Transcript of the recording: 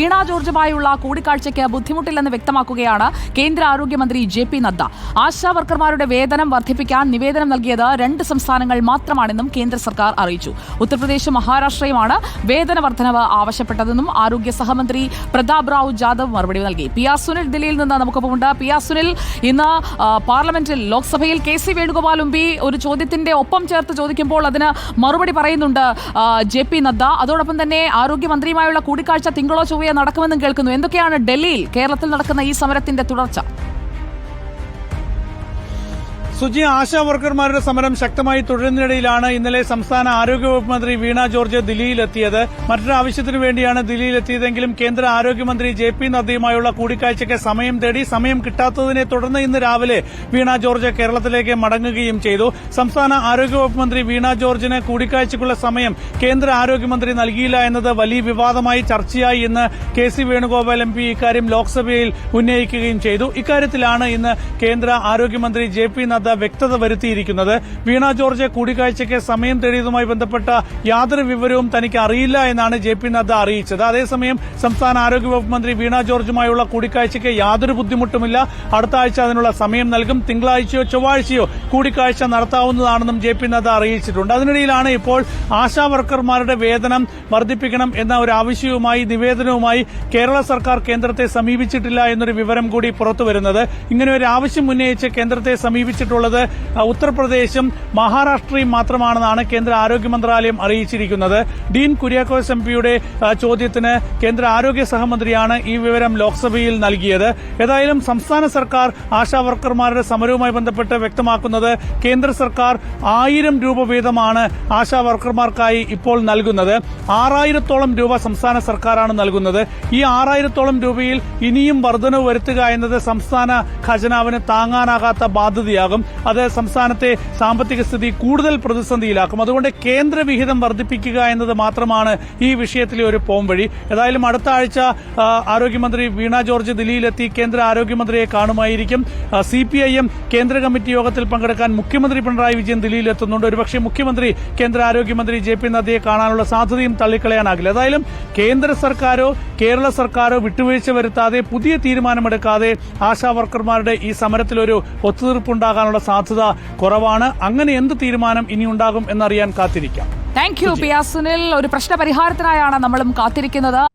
വീണ ജോർജുമായുള്ള കൂടിക്കാഴ്ചയ്ക്ക് ബുദ്ധിമുട്ടില്ലെന്ന് വ്യക്തമാക്കുകയാണ് കേന്ദ്ര ആരോഗ്യമന്ത്രി ജെ പി നദ്ദ. ആശാ വർക്കർമാരുടെ വേതനം വർദ്ധിപ്പിക്കാൻ നിവേദനം നൽകിയത് രണ്ട് സംസ്ഥാനങ്ങൾ മാത്രമാണെന്നും കേന്ദ്ര സർക്കാർ അറിയിച്ചു. ഉത്തർപ്രദേശും മഹാരാഷ്ട്രയുമാണ് വേതന വർധനവ് ആവശ്യപ്പെട്ടതെന്നും ആരോഗ്യ സഹമന്ത്രി പ്രതാപ് റാവു ജാദവ് മറുപടി നൽകി. പി ആർ സുനിൽ ദില്ലിയിൽ നിന്ന് നമുക്കൊപ്പമുണ്ട്. പി ആർ സുനിൽ ഇന്ന് പാർലമെന്റിൽ ലോക്സഭയിൽ കെ സി വേണുഗോപാൽ എംപി ഒരു ചോദ്യത്തിന്റെ ഒപ്പം ചേർത്ത് ചോദിക്കുമ്പോൾ അതിന് മറുപടി പറയുന്നുണ്ട് ജെ പി നദ്ദ. അതോടൊപ്പം തന്നെ ആരോഗ്യമന്ത്രിയുമായുള്ള കൂടിക്കാഴ്ച തിങ്കളോ ചൊവ്വയോ നടക്കുമെന്നും കേൾക്കുന്നു. എന്തൊക്കെയാണ് ഡൽഹിയിൽ കേരളത്തിൽ നടക്കുന്ന ഈ സമരത്തിന്റെ തുടർച്ച? സുജി ആശാ വർക്കർമാരുടെ സമരം ശക്തമായി തുടരുന്നതിനിടയിലാണ് ഇന്നലെ സംസ്ഥാന ആരോഗ്യവകുപ്പ് മന്ത്രി വീണ ജോർജ് ദില്ലിയിലെത്തിയത്. മറ്റൊരു ആവശ്യത്തിനു വേണ്ടിയാണ് ദില്ലിയിലെത്തിയതെങ്കിലും കേന്ദ്ര ആരോഗ്യമന്ത്രി ജെ പി നദ്ദയുമായുള്ള കൂടിക്കാഴ്ചയ്ക്ക് സമയം തേടി സമയം കിട്ടാത്തതിനെ തുടർന്ന് ഇന്ന് രാവിലെ വീണ ജോർജ് കേരളത്തിലേക്ക് മടങ്ങുകയും ചെയ്തു. സംസ്ഥാന ആരോഗ്യവകുപ്പ് മന്ത്രി വീണ ജോർജിന് കൂടിക്കാഴ്ചയ്ക്കുള്ള സമയം കേന്ദ്ര ആരോഗ്യമന്ത്രി നൽകിയില്ല എന്നത് വലിയ വിവാദമായി ചർച്ചയായി ഇന്ന് K C Venugopal M P ഇക്കാര്യം ലോക്സഭയിൽ ഉന്നയിക്കുകയും ചെയ്തു. ഇക്കാര്യത്തിലാണ് ഇന്ന് കേന്ദ്ര ആരോഗ്യമന്ത്രി ജെ പി നദ്ദ വ്യക്തത വരുത്തിയിരിക്കുന്നത്. വീണ ജോർജ് കൂടിക്കാഴ്ചയ്ക്ക് സമയം തേടിയതുമായി ബന്ധപ്പെട്ട യാതൊരു വിവരവും തനിക്ക് അറിയില്ല എന്നാണ് ജെ പി നദ്ദ അറിയിച്ചത്. അതേസമയം സംസ്ഥാന ആരോഗ്യവകുപ്പ് മന്ത്രി വീണ ജോർജുമായുള്ള കൂടിക്കാഴ്ചയ്ക്ക് യാതൊരു ബുദ്ധിമുട്ടുമില്ല. അടുത്ത ആഴ്ച അതിനുള്ള സമയം നൽകും. തിങ്കളാഴ്ചയോ ചൊവ്വാഴ്ചയോ കൂടിക്കാഴ്ച നടത്താവുന്നതാണെന്നും ജെ പി നദ്ദ അറിയിച്ചിട്ടുണ്ട്. അതിനിടയിലാണ് ഇപ്പോൾ ആശാ വർക്കർമാരുടെ വേതനം വർദ്ധിപ്പിക്കണം എന്ന ഒരു ആവശ്യവുമായി നിവേദനവുമായി കേരള സർക്കാർ കേന്ദ്രത്തെ സമീപിച്ചിട്ടില്ല എന്നൊരു വിവരം കൂടി പുറത്തുവരുന്നത്. ഇങ്ങനെ ഒരു ആവശ്യം ഉന്നയിച്ച് കേന്ദ്രത്തെ സമീപിച്ചിട്ടുള്ളത് ആ, ഉത്തർപ്രദേശും മഹാരാഷ്ട്രയും മാത്രമാണെന്നാണ് കേന്ദ്ര ആരോഗ്യ മന്ത്രാലയം അറിയിച്ചിരിക്കുന്നത്. ഡീൻ കുര്യാക്കോസ് എം പിയുടെ ചോദ്യത്തിന് കേന്ദ്ര ആരോഗ്യ സഹമന്ത്രിയാണ് ഈ വിവരം ലോക്സഭയിൽ നൽകിയത്. ഏതായാലും സംസ്ഥാന സർക്കാർ ആശാ വർക്കർമാരുടെ സമരവുമായി ബന്ധപ്പെട്ട് വ്യക്തമാക്കുന്നത് കേന്ദ്ര സർക്കാർ ആയിരം രൂപ വീതമാണ് ആശാ വർക്കർമാർക്കായി ഇപ്പോൾ നൽകുന്നത്. ആറായിരത്തോളം രൂപ സംസ്ഥാന സർക്കാരാണ് നൽകുന്നത്. ഈ ആറായിരത്തോളം രൂപയിൽ ഇനിയും വർധനവ് വരുത്തുക എന്നത് സംസ്ഥാന ഖജനാവിന് താങ്ങാനാകാത്ത ബാധ്യതയാകും. അത് സംസ്ഥാനത്തെ സാമ്പത്തിക സ്ഥിതി കൂടുതൽ പ്രതിസന്ധിയിലാക്കും. അതുകൊണ്ട് കേന്ദ്രവിഹിതം വർദ്ധിപ്പിക്കുക എന്നത് മാത്രമാണ് ഈ വിഷയത്തിലെ ഒരു പോംവഴി ഏതായാലും അടുത്ത ആഴ്ച ആരോഗ്യമന്ത്രി വീണ ജോർജ് ദില്ലിയിലെത്തി കേന്ദ്ര ആരോഗ്യമന്ത്രിയെ കാണുമായിരിക്കും. സി പി ഐ എം കേന്ദ്ര കമ്മിറ്റി യോഗത്തിൽ പങ്കെടുക്കാൻ മുഖ്യമന്ത്രി പിണറായി വിജയൻ ദില്ലിയിലെത്തുന്നുണ്ട്. ഒരുപക്ഷെ മുഖ്യമന്ത്രി കേന്ദ്ര ആരോഗ്യമന്ത്രി ജെ പി നദ്ദയെ കാണാനുള്ള സാധ്യതയും തള്ളിക്കളയാനാകില്ല. ഏതായാലും കേന്ദ്ര സർക്കാരോ കേരള സർക്കാരോ വിട്ടുവീഴ്ച വരുത്താതെ പുതിയ തീരുമാനമെടുക്കാതെ ആശാ വർക്കർമാരുടെ ഈ സമരത്തിൽ ഒരു ഒത്തുതീർപ്പുണ്ടാകാനുള്ള സാധ്യത കുറവാണ്. അങ്ങനെ എന്ത് തീരുമാനം ഇനി ഉണ്ടാകും എന്നറിയാൻ കാത്തിരിക്കാം. താങ്ക് യു പി സുനിൽ ഒരു പ്രശ്ന പരിഹാരത്തിനായാണ് നമ്മളും കാത്തിരിക്കുന്നത്.